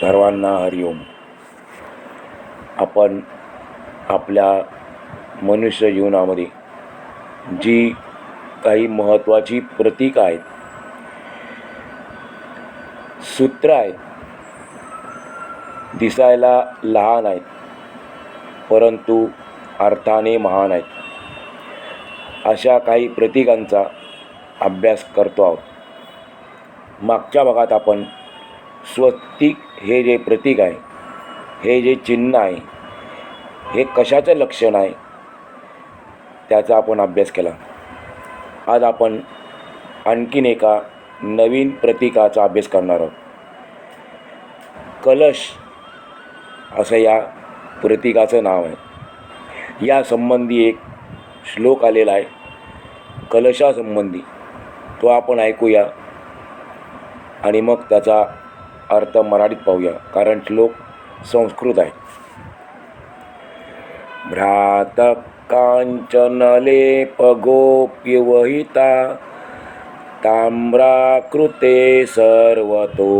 सर्वांना हरिओम आपण आपल्या मनुष्य जीवनामध्ये जी काही महत्त्वाची प्रतीक आहेत सूत्र आहेत दिसायला लहान आहेत परंतु अर्थाने महान आहेत अशा काही प्रतीकांचा अभ्यास करतो आहोत. मागच्या भागात आपण स्वस्तिक हे जे प्रतीक आहे हे जे चिन्ह आहे हे कशाचं लक्षण आहे त्याचा आपण अभ्यास केला. आज आपण आणखीन एका नवीन प्रतीकाचा अभ्यास करणार आहोत. कलश असं या प्रतीकाचं नाव आहे. या संबंधी एक श्लोक आलेला आहे कलशासंबंधी. तो आपण ऐकूया आणि मग त्याचा अर्थ मराठीत पाहूया कारण श्लोक संस्कृत आहे. भ्रात काञ्चनलेपगोप्यवहिता ताम्राकृते सर्वतो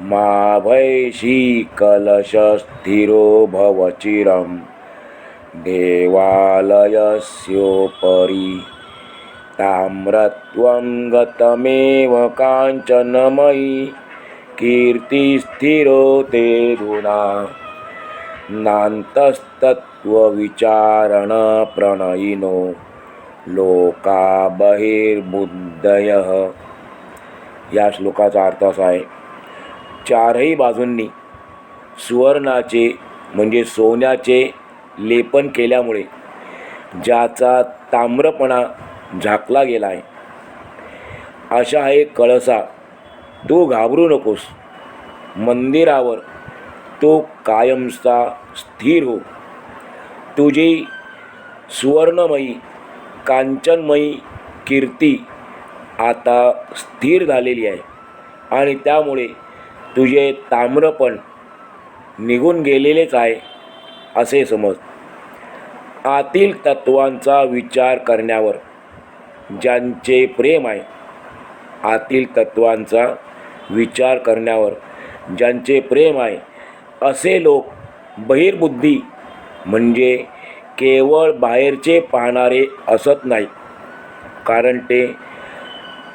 मा भैषी कलशस्थिरो भवचिरं देवालयस्योपरि ताम्रत्वं गतमेव कांचनमयी कीर्ती स्थिरो ते धुना नान्तस्तत्त्वविचारणप्रणयिनो लोका बहिर्बुद्धयः। या श्लोकाचा अर्थ असा आहे चारही बाजूंनी सुवर्णाचे म्हणजे सोन्याचे लेपन केल्यामुळे ज्याचा ताम्रपणा झाकला गेला आहे अशा एक कळसा तू घाबरू नकोस. मंदिरावर तो कायमचा स्थिर हो. तुझी सुवर्णमयी कांचनमयी कीर्ती आता स्थिर झालेली आहे. आणि त्यामुळे तुझे ताम्रपण निघून गेलेलेच आहे असे समज. आतील तत्वांचा विचार करण्यावर ज्यांचे प्रेम आहे आतील तत्वांचा विचार करण्यावर ज्यांचे प्रेम आहे असे लोक बहिर्बुद्धी म्हणजे केवळ बाहेरचे पाहणारे असत नाही कारण ते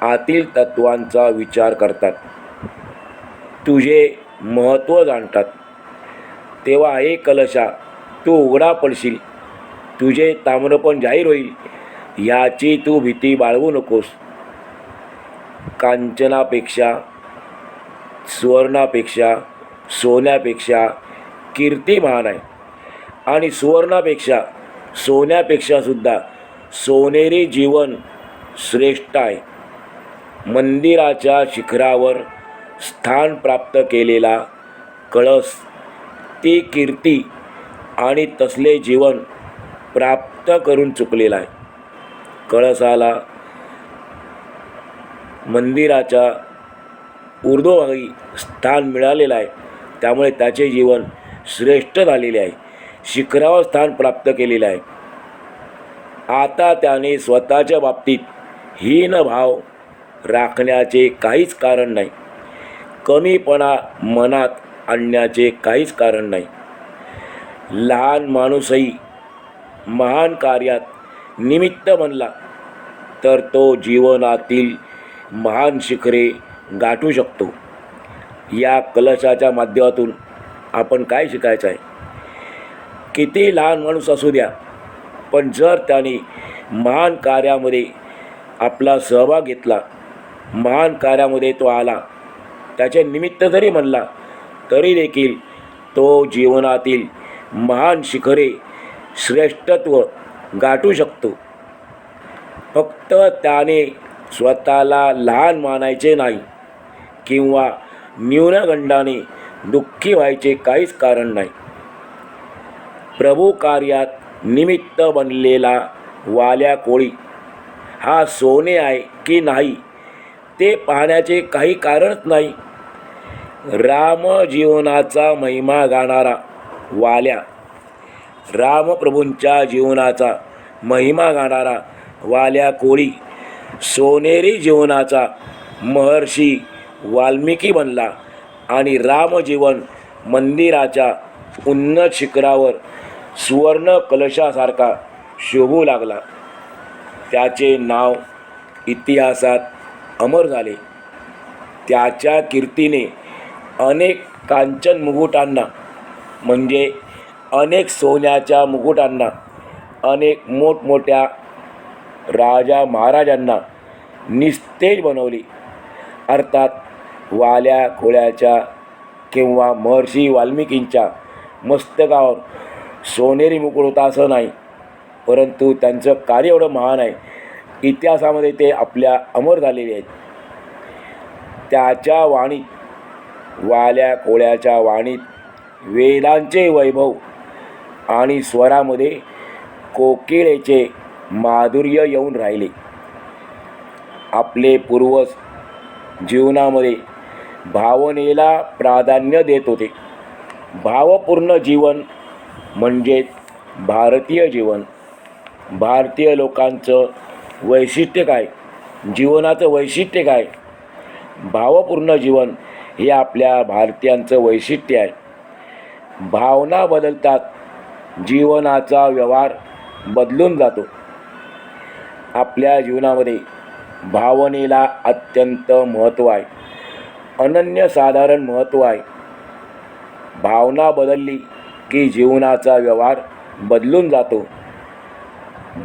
आतील तत्वांचा विचार करतात. तुझे महत्त्व जाणतात. तेव्हा हे कलशा तू उघडा पडशील. तुझे ताम्रपण जाहीर होईल याची तू भीती बाळगू नकोस. कांचनापेक्षा सुवर्णापेक्षा सोन्यापेक्षा कीर्ती महान आहे. आणि सुवर्णापेक्षा सोन्यापेक्षासुद्धा सोनेरी जीवन श्रेष्ठ आहे. मंदिराच्या शिखरावर स्थान प्राप्त केलेला कळस ती कीर्ती आणि तसले जीवन प्राप्त करून चुकलेला आहे. कळसाला मंदिराच्या ऊर्ध्वभागी स्थान मिळालेलं आहे. त्यामुळे त्याचे जीवन श्रेष्ठ झालेले आहे. शिखरावर स्थान प्राप्त केलेलं आहे. आता त्याने स्वतःच्या बाबतीत हीन भाव राखण्याचे काहीच कारण नाही. कमीपणा मनात आणण्याचे काहीच कारण नाही. लहान माणूसही महान कार्यात निमित्त बनला तर तो जीवनातील महान शिखरे गाठू शकतो. या कलशाच्या माध्यमातून आपण काय शिकायचं आहे? किती लहान माणूस असू द्या पण जर त्याने महान कार्यामध्ये आपला सहभाग घेतला महान कार्यामध्ये तो आला त्याचे निमित्त जरी म्हणला तरी देखील तो जीवनातील महान शिखरे श्रेष्ठत्व गाठू शकतो. फक्त त्याने स्वतःला लहान मानायचे नाही. किंवा न्यूनगंडाने दुःखी व्हायचे काहीच कारण नाही. प्रभू कार्यात निमित्त बनलेला वाल्या कोळी हा सोने आहे की नाही ते पाहण्याचे काही कारणच नाही. राम जीवनाचा महिमा गाणारा वाल्या रामप्रभूंच्या जीवनाचा महिमा गाणारा वाल्या कोळी सोनेरी जीवनाचा महर्षी वाल्मिकी बनला आणि रामजीवन मंदिराच्या उन्नत शिखरावर सुवर्ण कलशासारखा शोभू लागला. त्याचे नाव इतिहासात अमर झाले. त्याच्या कीर्तीने अनेक कांचन मुकुटांना म्हणजे अनेक सोन्याच्या मुकुटांना अनेक मोठमोठ्या राजा महाराजांना निस्तेज बनवली. अर्थात वाल्या खोळ्याच्या किंवा महर्षी वाल्मिकींच्या मस्तकावर सोनेरी मुकुट होता असं नाही. परंतु त्यांचं कार्य एवढं महान आहे. इतिहासामध्ये ते आपल्या अमर झालेले आहेत. त्याच्या वाणीत वाल्या कोळ्याच्या वाणीत वेदांचे वैभव आणि स्वरामध्ये कोकिळेचे माधुर्य येऊन राहिले. आपले पूर्वज जीवनामध्ये भावनेला प्राधान्य देत होते. भावपूर्ण जीवन म्हणजे भारतीय जीवन. भारतीय लोकांचं वैशिष्ट्य काय? जीवनाचं वैशिष्ट्य काय? भावपूर्ण जीवन हे आपल्या भारतीयांचं वैशिष्ट्य आहे. भावना बदलतात जीवनाचा व्यवहार बदलून जातो. आपल्या जीवनामध्ये भावनेला अत्यंत महत्त्व आहे. अनन्यसाधारण महत्त्व आहे. भावना बदलली की जीवनाचा व्यवहार बदलून जातो.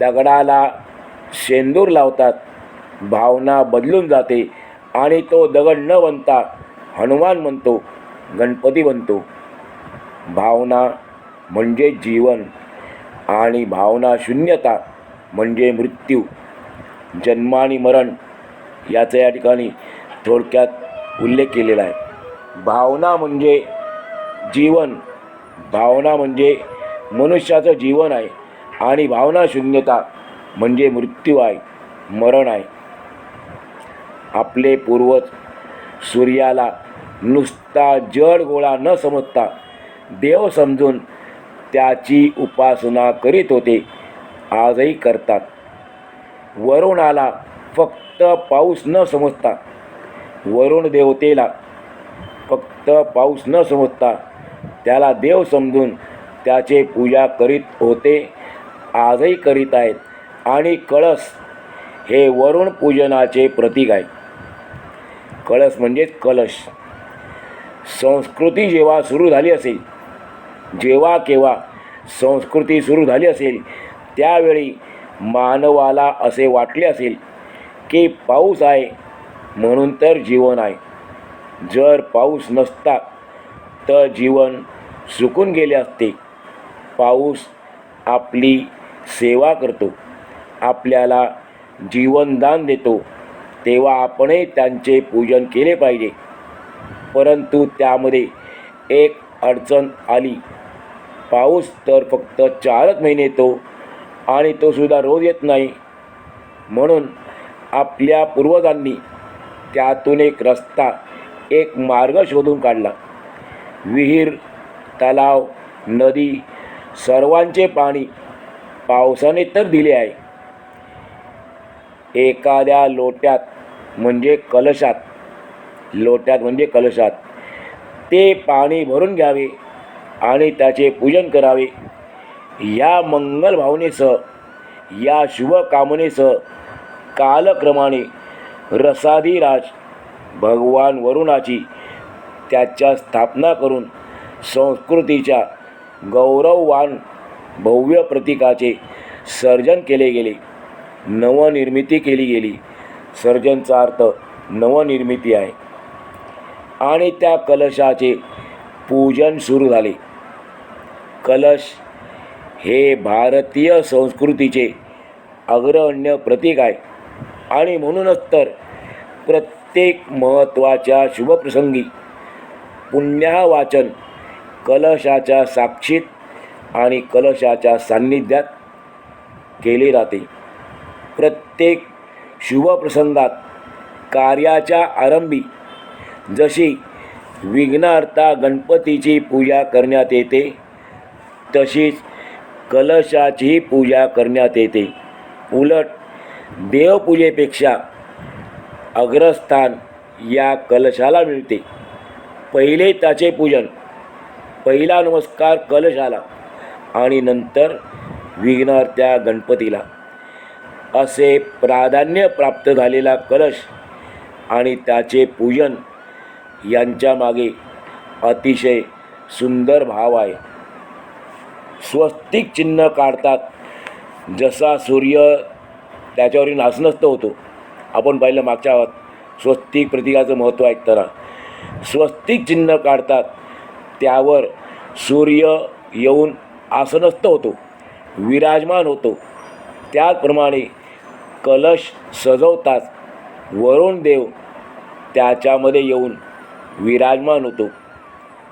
दगडाला शेंदूर लावतात. भावना बदलून जाते आणि तो दगड न बनता हनुमान बनतो गणपती बनतो. भावना म्हणजे जीवन आणि भावना शून्यता म्हणजे मृत्यू जन्म आणि मरण. याचं या ठिकाणी थोडक्यात उल्लेख केलेला आहे. भावना म्हणजे जीवन. भावना म्हणजे मनुष्याचं जीवन आहे आणि भावना शून्यता म्हणजे मृत्यू आहे मरण आहे. आपले पूर्वज सूर्याला नुसता जड गोळा न समजता देव समजून त्याची उपासना करीत होते आजही करतात. वरुणाला फक्त पाऊस न समजता वरुण देवतेला फक्त पाऊस न समजता त्याला देव समजून त्याचे पूजा करीत होते आजही करीत आहेत. आणि कळस हे वरुण पूजनाचे प्रतीक आहे. कळस म्हणजेच कलश. संस्कृती जेव्हा सुरू झाली असेल जेव्हा केव्हा संस्कृती सुरू झाली असेल त्यावेळी मानवाला असे वाटले असेल की पाऊस आहे म्हणून तर जीवन आहे. जर पाऊस नसता तर जीवन सुकून गेले असते. पाऊस आपली सेवा करतो. आपल्याला जीवनदान देतो. तेव्हा आपणही त्यांचे पूजन केले पाहिजे. परंतु त्यामध्ये एक अडचण आली. पाऊस तर फक्त चारच महिने येतो आणि तो सुद्धा रोज येत नाही. म्हणून आपल्या पूर्वजांनी त्यातून एक रस्ता एक मार्ग शोधून काढला. विहीर तलाव नदी सर्वांचे पाणी पावसाने तर दिले आहे. एखाद्या लोट्यात म्हणजे कलशात लोट्यात म्हणजे कलशात ते पाणी भरून घ्यावे आणि त्याचे पूजन करावे. या मंगल भावनेसह या शुभकामनेसह कालक्रमाने रसाधिराज भगवान वरुणाची त्याच्या स्थापना करून संस्कृतीच्या गौरववान भव्य प्रतीकाचे सर्जन केले गेले. नवनिर्मिती केली गेली. सर्जनचा अर्थ नवनिर्मिती आहे. आणि त्या कलशाचे पूजन सुरू झाले. कलश हे भारतीय संस्कृतीचे अग्रण्य प्रतीक आहे. आणि म्हणूनच तर प्रत्येक महत्त्वाच्या शुभप्रसंगी पुण्यावाचन कलशाच्या साक्षीत आणि कलशाच्या सान्निध्यात केले जाते. प्रत्येक शुभप्रसंगात कार्याच्या आरंभी जशी विघ्नार्था गणपतीची पूजा करण्यात येते तशीच कलशाचीही पूजा करण्यात येते. उलट देवपूजेपेक्षा अग्रस्थान या कलशाला मिळते. पहिले त्याचे पूजन पहिला नमस्कार कलशाला आणि नंतर विघ्नहर्त्या गणपतीला. असे प्राधान्य प्राप्त झालेला कलश आणि त्याचे पूजन यांच्या मागे अतिशय सुंदर भाव आहे. स्वस्तिक चिन्ह काढतात. जसा सूर्य त्याच्यावरील नाचनस्त होतो. आपण पाहिलं मागच्या स्वस्तिक प्रतीकाचं महत्त्व ऐकताना. स्वस्तिक चिन्ह काढतात त्यावर सूर्य येऊन आसनस्थ होतो विराजमान होतो. त्याचप्रमाणे कलश सजवतात वरुण देव त्याच्यामध्ये येऊन विराजमान होतो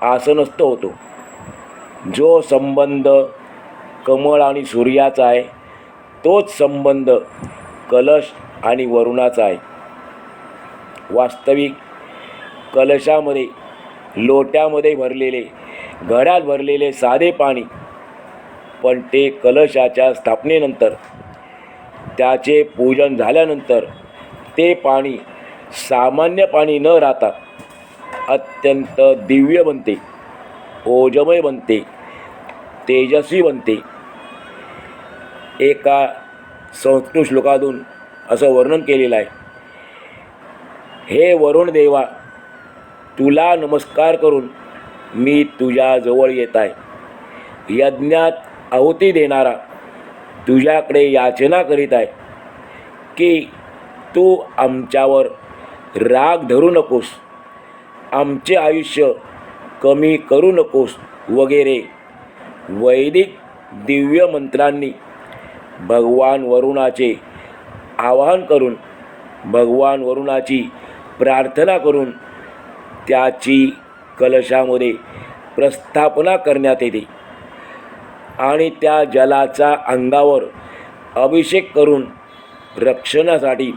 आसनस्थ होतो. जो संबंध कमळ आणि सूर्याचा आहे तोच संबंध कलश आणि वरुणाचा आहे. वास्तविक कलशामध्ये लोट्यामध्ये भरलेले घड्यात भरलेले साधे पाणी. पण ते कलशाच्या स्थापनेनंतर त्याचे पूजन झाल्यानंतर ते पाणी सामान्य पाणी न राहता अत्यंत दिव्य बनते ओजमय बनते तेजस्वी बनते. एका संस्कृत श्लोकातून असं वर्णन केलेलं आहे. हे वरुण देवा तुला नमस्कार करून मी तुझ्याजवळ येत आहे. यज्ञात आहुती देणारा तुझ्याकडे याचना करीत आहे की तू आमच्यावर राग धरू नकोस आमचे आयुष्य कमी करू नकोस वगैरे. वैदिक दिव्य मंत्रांनी भगवान वरुणाचे आवाहन करून भगवान वरुणाची प्रार्थना करून त्याची कलशामध्ये प्रस्थापना करण्यात येते आणि त्या जलाचा अंगावर अभिषेक करून रक्षणासाठी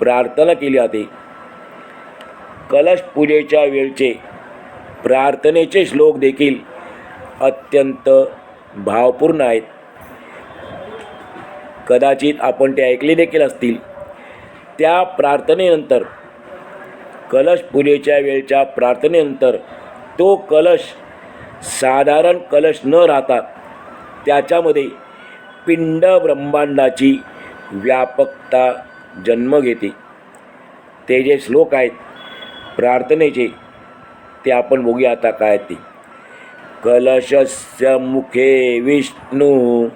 प्रार्थना केली जाते. कलश पूजेच्या वेळचे प्रार्थनेचे श्लोक देखील अत्यंत भावपूर्ण आहेत. कदाचित आपण ते ऐकले देखील असतील. त्या प्रार्थनेनंतर कलश पूजेच्या वेळच्या प्रार्थनेनंतर तो कलश साधारण कलश न राहता त्याच्यामध्ये पिंड ब्रह्मांडाची व्यापकता जन्म घेते. ते जे श्लोक आहेत प्रार्थनेचे ते आपण बघूया आता काय ते. कलशस्य मुखे विष्णू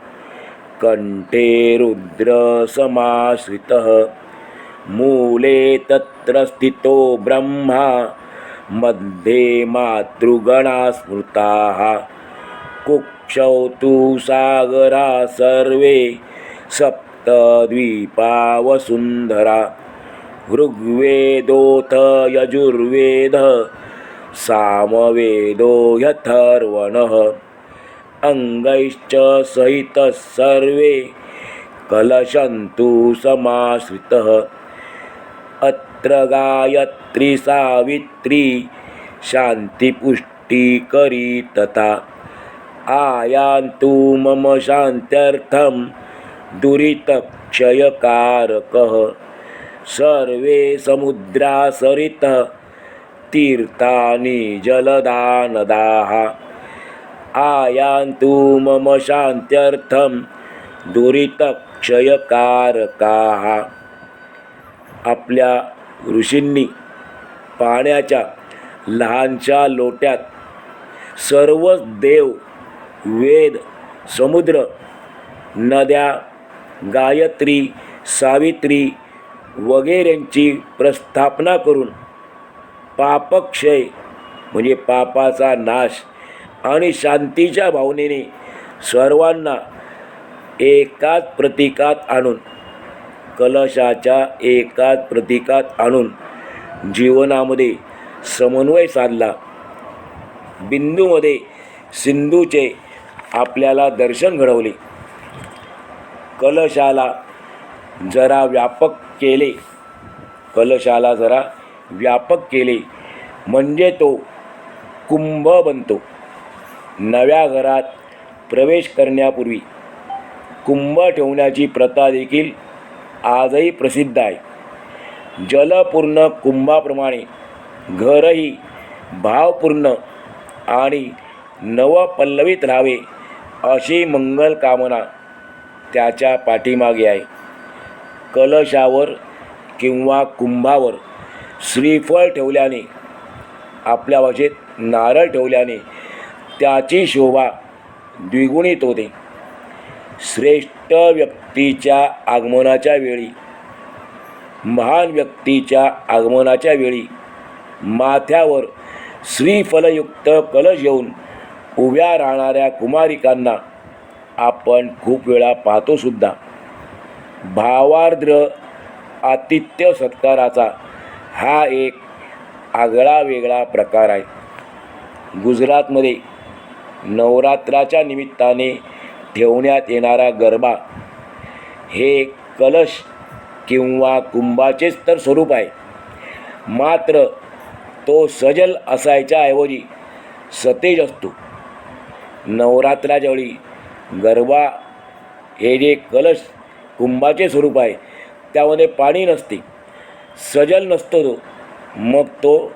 कंठे रुद्र समाश्रितः मूले तत्र स्थितो ब्रह्मा मध्ये मातृगणा स्मृताः। कुक्षौ तु सागरा सर्वे सप्तद्वीपा वसुन्धरा ऋग्वेदोऽथ यजुर्वेद सामवेदो यथर्वणः। अङ्गैश्च सहितः सर्वे कलशन्तु समाश्रितः। अत्र गायत्री सावित्री शान्तिपुष्टिकरी तथा आयान्तु मम शान्त्यर्थं दुरितक्षयकारकः। सर्वे समुद्रासरितः तीर्थानि जलदानदाः। आयान्तु मम शान्त्यर्थं दुरितक्षयकारकाः। आपल्या ऋषींनी पाण्याच्या लहानशा लोट्यात सर्व देव वेद समुद्र नद्या गायत्री सावित्री वगैरेंची प्रस्थापना करून पापक्षय म्हणजे पापाचा नाश आणि शांतीच्या भावनेने सर्वांना एकाच प्रतीकात आणून कलशाच्या एकाच प्रतीकात आणून जीवनामध्ये समन्वय साधला. बिंदूमध्ये सिंधूचे आपल्याला दर्शन घडवले. कलशाला जरा व्यापक केले. कलशाला जरा व्यापक केले. म्हणजे तो कुंभ बनतो. नव्या घरात प्रवेश करण्यापूर्वी कुंभ ठेवण्याची प्रथा देखील आजही प्रसिद्ध आहे. जलपूर्ण कुंभाप्रमाणे घरही भावपूर्ण आणि नवपल्लवित राहावे अशी मंगल कामना त्याच्या पाठीमागे आहे. कलशावर किंवा कुंभावर श्रीफळ ठेवल्याने आपल्या भाषेत नारळ ठेवल्याने त्याची शोभा द्विगुणित होते. श्रेष्ठ व्यक्तीच्या आगमनाच्या वेळी महान व्यक्तीच्या आगमनाच्या वेळी माथ्यावर श्रीफलयुक्त कलश येऊन उभ्या राहणाऱ्या कुमारिकांना आपण खूप वेळा पाहतोसुद्धा भावार्द्र आतिथ्य सत्काराचा हा एक आगळा वेगळा प्रकार आहे. गुजरातमध्ये नवरात्राच्या निमित्ताने ठेवण्यात येणारा गरबा हे कलश किंवा कुंभाचेच तर स्वरूप आहे. मात्र तो सजल असायच्या ऐवजी सतेज असतो. नवरात्राच्या वेळी गरबा हे जे कलश कुंभाचे स्वरूप आहे त्यामध्ये पाणी नसते. सजल नसतो तो. मग तो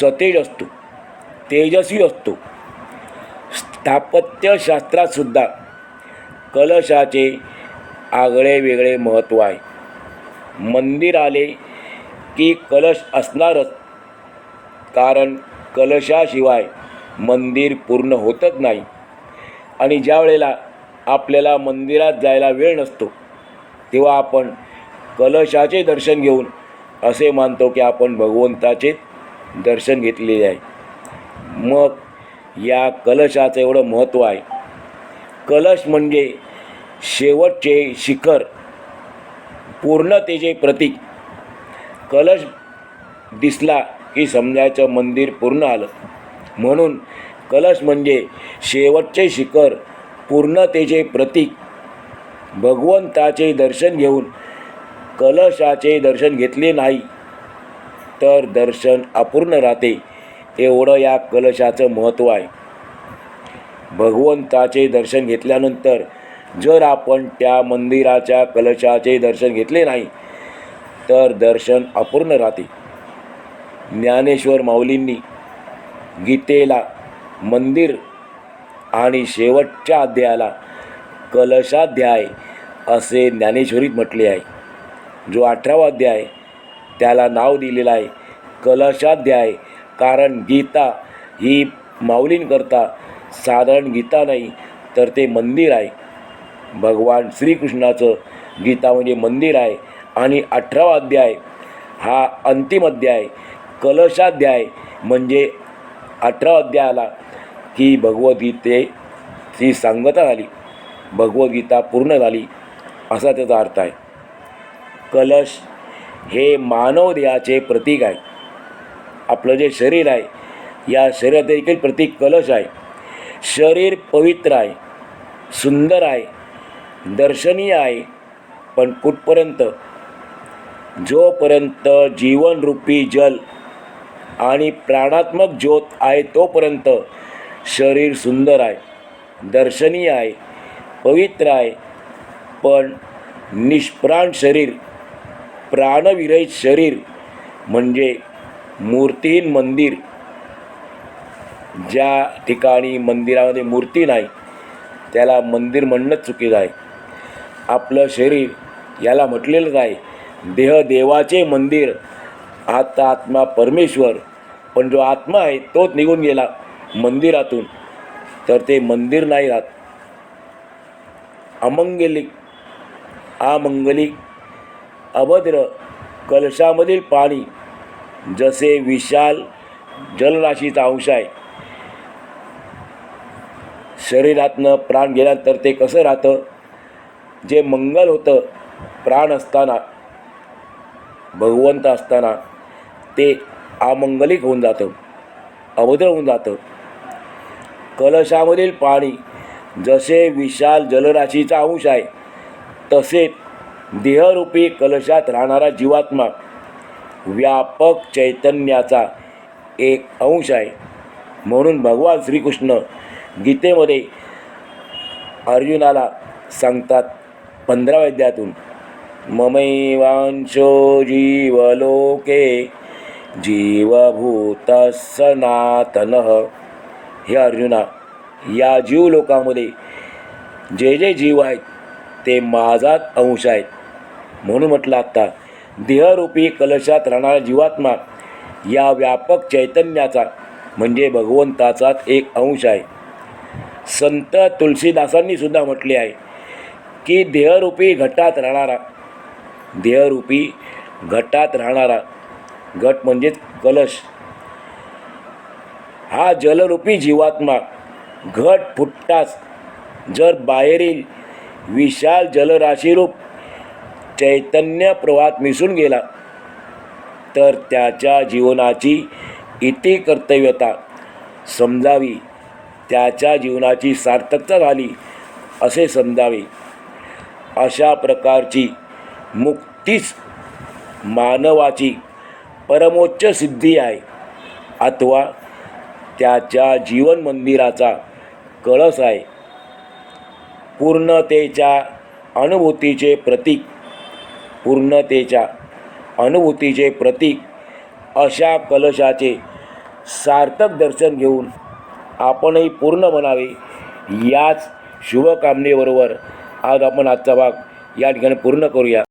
सतेज असतो. तेजस्वी असतो. स्थापत्यशास्त्रातसुद्धा कलशाचे आगळे वेगळे महत्त्व आहे. मंदिर आले की कलश असणारच. कारण कलशाशिवाय मंदिर पूर्ण होतच नाही. आणि ज्या वेळेला आपल्याला मंदिरात जायला वेळ नसतो तेव्हा आपण कलशाचे दर्शन घेऊन असे मानतो की आपण भगवंताचे दर्शन घेतलेले आहे. मग या कलशाचं एवढं महत्त्व आहे. कलश म्हणजे शेवटचे शिखर पूर्णतेचे प्रतीक. कलश दिसला की समजायचं मंदिर पूर्ण आलं. म्हणून कलश म्हणजे शेवटचे शिखर पूर्णतेचे प्रतीक. भगवंताचे दर्शन घेऊन कलशाचे दर्शन घेतले नाही तर दर्शन अपूर्ण राहते. एवढं या कलशाचं महत्त्व आहे. भगवंताचे दर्शन घेतल्यानंतर जर आपण त्या मंदिराच्या कलशाचे दर्शन घेतले नाही तर दर्शन अपूर्ण राहते. ज्ञानेश्वर माऊलींनी गीतेला मंदिर आणि शेवटच्या अध्यायाला कलशाध्याय असे ज्ञानेश्वरीत म्हटले आहे. जो अठरावा अध्याय त्याला नाव दिलेलं आहे कलशाध्याय कारण गीता ही माऊलींकरता साधारण गीता नाही तर ते मंदिर आहे. भगवान श्रीकृष्णाचं गीता म्हणजे मंदिर आहे. आणि अठरावा अध्याय हा अंतिम अध्याय कलशाध्याय म्हणजे अठरा अध्यायाला की भगवद्गीतेची सांगता झाली. भगवद्गीता पूर्ण झाली असा त्याचा अर्थ आहे. कलश हे मानव देहाचे प्रतीक आहे. आपलं जे शरीर आहे या शरीरात देखील प्रतीक कलश आहे. शरीर पवित्र आहे सुंदर आहे दर्शनीय आहे. पण कुठपर्यंत? जोपर्यंत जीवनरूपी जल आणि प्राणात्मक ज्योत आहे तोपर्यंत शरीर सुंदर आहे दर्शनीय आहे पवित्र आहे. पण निष्प्राण शरीर प्राणविरहित शरीर म्हणजे मूर्तीहीन मंदिर. ज्या ठिकाणी मंदिरामध्ये मूर्ती नाही त्याला मंदिर म्हणणंच चुकीचं आहे. आपलं शरीर याला म्हटलेलंच आहे देह देवाचे मंदिर आता आत्मा परमेश्वर पण जो आत्मा आहे तोच निघून गेला मंदिरातून. तर ते मंदिर नाही राहत. अमंगलिक अमंगलिक अभद्र कलशामधील पाणी जसे विशाल जलराशीचा अंश आहे. शरीरातनं प्राण गेल्यानंतर ते कसं राहतं? जे मंगल होतं प्राण असताना भगवंत असताना ते अमंगलिक होऊन जातं अभद्र होऊन जातं. कलशामधील पाणी जसे विशाल जलराशीचा अंश आहे तसे देहरूपी कलशात राहणारा जीवात्मा व्यापक चैतन्याचा एक अंश आहे. म्हणून भगवान श्रीकृष्ण गीतेमध्ये अर्जुनाला सांगतात पंधराव्या अध्यायातून ममैवांशो जीवलोके जीवभूत सनातन हे अर्जुना या जीव लोकामध्ये जे जे जीव आहेत ते माझाच अंश आहेत. म्हणून म्हटलं आत्ता देहरूपी कलशात राहणारा जीवात्मा या व्यापक चैतन्याचा म्हणजे भगवंताचाच एक अंश आहे. संत तुलसीदासांनी सुद्धा म्हटले आहे की देहरूपी घटात राहणारा देहरूपी घटात राहणारा घट म्हणजेच कलश. हा जलरूपी जीवात्मा घट फुटताच जर बाहेरील विशाल जलराशीरूप चैतन्य प्रवाहात मिसळून गेला. तर त्याच्या जीवनाची इति कर्तव्यता समजावी. त्याच्या जीवनाची सार्थकता झाली असे समजावे. अशा प्रकारची मुक्तीच मानवाची परमोच्च सिद्धी आहे. अथवा त्याच्या जीवन मंदिराचा कळस आहे. पूर्णतेच्या अनुभूतीचे प्रतीक पूर्णतेच्या अनुभूतीचे प्रतीक अशा कलशाचे सार्थक दर्शन घेऊन आपणही पूर्ण बनावे याच शुभकामनेबरोबर आज आपण आजचा भाग या ठिकाणी पूर्ण करूया.